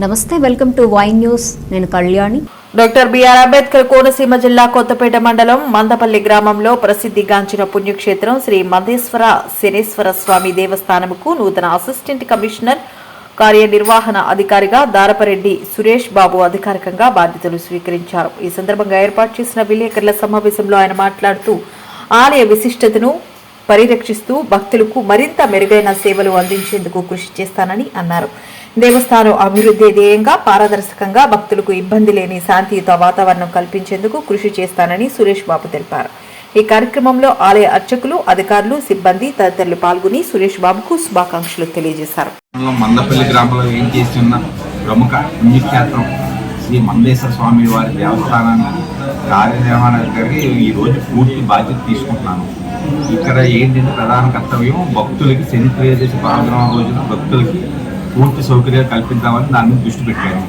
నమస్తే welcome to wine news. నేను Kalyani. Doctor BR Ambedkar Konaseema జిల్లా కొత్తపేట మండలం మందపల్లి గ్రామంలో ప్రసిద్ధిగాంచిన పుణ్యక్షేత్రం శ్రీ మందేశ్వర శనేశ్వర స్వామి దేవస్థానముకు నూతన అసిస్టెంట్ కమిషనర్ కార్యనిర్వహణ అధికారిగా దారపరెడ్డి సురేష్ బాబు అధికారికంగా బాధ్యతలు స్వీకరించారు. ఈ సందర్భంగా ఏర్పాటు చేసిన విలేకరుల సమావేశంలో ఆయన మాట్లాడుతూ ఆలయ విశిష్టతను పరిరక్షిస్తూ భక్తులకు మరింత మెరుగైన సేవలు అందించేందుకు కృషి చేస్తానని అన్నారు. దేవస్థానం అభివృద్ధి ధ్యేయంగా పారదర్శకంగా భక్తులకు ఇబ్బంది లేని శాంతియుత వాతావరణం కల్పించేందుకు కృషి చేస్తానని సురేష్ బాబు తెలిపారు. ఈ కార్యక్రమంలో ఆలయ అర్చకులు అధికారులు సిబ్బంది తదితరులు పాల్గొని సురేష్ బాబుకు శుభాకాంక్షలు తెలియజేశారు. మందపల్లి గ్రామంలో ఏం చేస్తున్న ప్రముఖ పుణ్యక్షేత్రం శ్రీ మందేశ్వర స్వామి వారి దేవస్థానానికి కార్యనిర్వహణాధికారి ఈ రోజు పూర్తి బాధ్యత తీసుకుంటున్నాను. ఇక్కడ ఏంటంటే ప్రధాన కర్తవ్యం? భక్తులకి శని త్రయోదశి పాల్గొన రోజున భక్తులకి పూర్తి సౌకర్యాలు కల్పిద్దామని దాని దృష్టి పెట్టాను.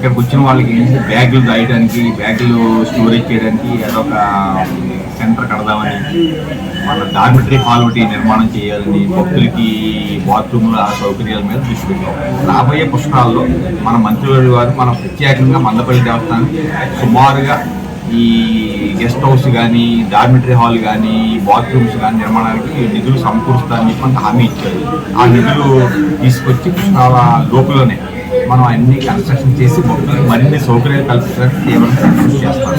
ఇక్కడికి వచ్చిన వాళ్ళకి ఏంటంటే బ్యాగులు దాయడానికి బ్యాగులు స్టోరేజ్ చేయడానికి అదొక సెంటర్ కడదామని మన డార్మిటరీ హాల్ ఒకటి నిర్మాణం చేయాలని భక్తులకి బాత్రూమ్ ఆ సౌకర్యాల మీద దృష్టి పెట్టాం. రాబోయే పుష్కరాల్లో మన మంత్రివర్యులు వారు మనం ప్రత్యేకంగా మందపల్లి దేవస్థానం సుమారుగా ఈ గెస్ట్ హౌస్ కానీ డార్మిటరీ హాల్ కానీ బాత్రూమ్స్ కానీ నిర్మాణానికి నిధులు సమకూరుస్తారని చెప్పి మనకు హామీ ఇచ్చారు. ఆ నిధులు తీసుకొచ్చి చాలా లోపులోనే మనం అన్ని కన్స్ట్రక్షన్ చేసి భక్తులకు మరిన్ని సౌకర్యాలు కల్పించడానికి తీవ్రంగా కృషి చేస్తాం.